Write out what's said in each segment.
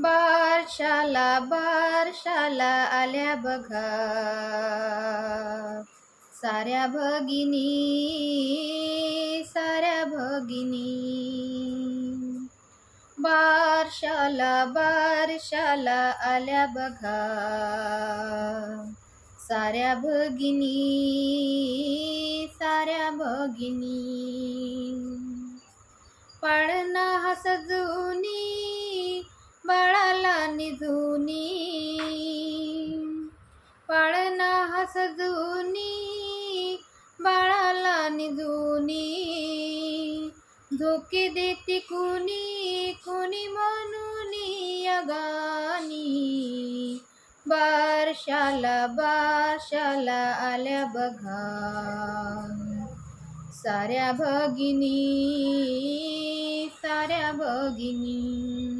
बारशाला बारशाला आल्या बघा. साऱ्या भगिनी साऱ्या भगिनी. बारशाला बारशाला आल्या बघा. साऱ्या भगिनी साऱ्या भगिनी. पाळणा हा सजूनी बाळाला निजूनी. पाळणा हा बाळाला निजूनी. झोके देते कुणी कुणी म्हणून गाणी. बारशाला बारशाला आल्या बघा. साऱ्या भगिनी साऱ्या भगिनी.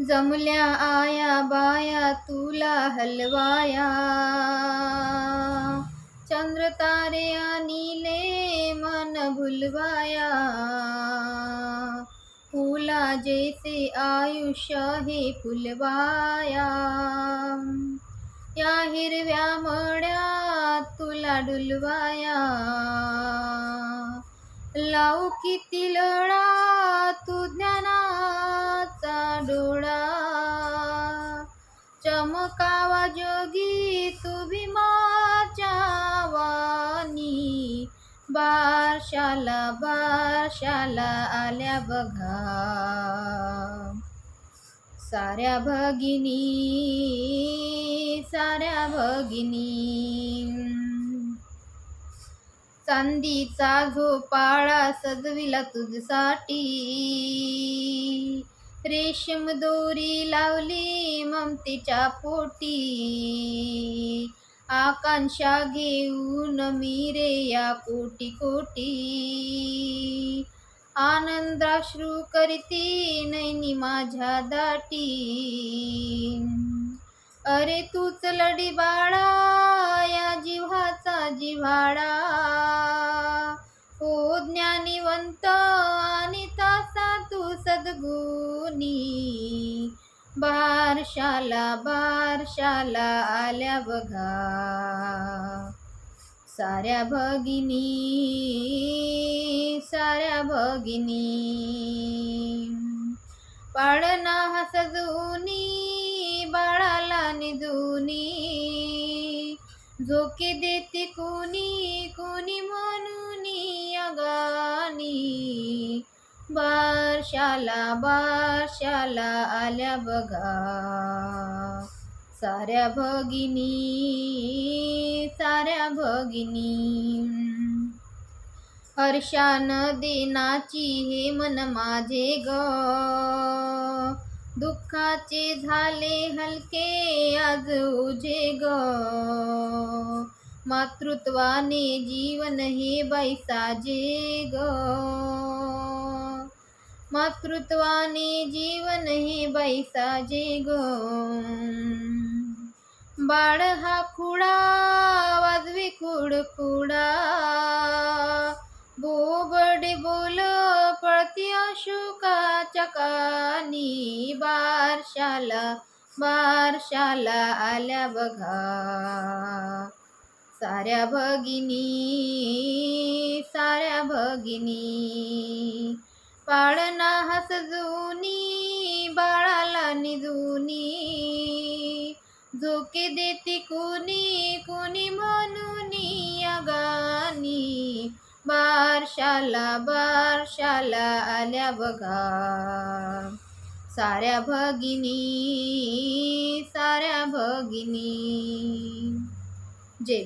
जमल्या आया बाया तुला हलवाया. चंद्र तारे आणिले मन भुलवाया. फुला जैसे आयुष्य हे फुलवाया. या हिरव्या मड्या तुला डुलवाया. लावू किती लढा तू ज्ञानाचा. चमकावा जोगी तू भीमाच्या बारशाला बारशाला आल्या बघा. साऱ्या भगिनी साऱ्या भगिनी. चांदीचा झोपाळा सजविला तुझसाठी रेशम दोरी लावली ममतेच्या पोटी. आकांक्षा घेऊन मी रे या कोटी कोटी. आनंदाश्रू करती नैनी माझ्या दाटी. अरे तूच लढी बाळा या जिव्हाचा जिव्हाळा. हो ज्ञानीवंत आणि तासा तू सद्गुणी बारशाला बारशाला आल्या बघा. साऱ्या भगिनी साऱ्या भगिनी. पाळणा हा सजूनी बाळाला निजूनी. झोके देते कोणी? बारशाला बारशाला आल्या बघा. साऱ्या भगिनी साऱ्या भगिनी. हर्षान देनाची हे मन माझे ग. दुःखाचे झाले हलके आज उजे ग. मातृत्वाने जीवन हे बैसाजे ग. मातृत्वाने जीवन हे बैसा जे गो। बाळ हा खुडा वाजवी खुड खुडा बोबडे बोल पळती अशोकाच्या चकानी बारशाला बारशाला आल्या बघा। साऱ्या भगिनी साऱ्या भगिनी। पाळणा हसजूनी बाळाला निजूनी. झोके देती कोणी कोणी म्हणून गाणी. बारशाला बारशाला आल्या बघा. साऱ्या भगिनी साऱ्या भगिनी. जय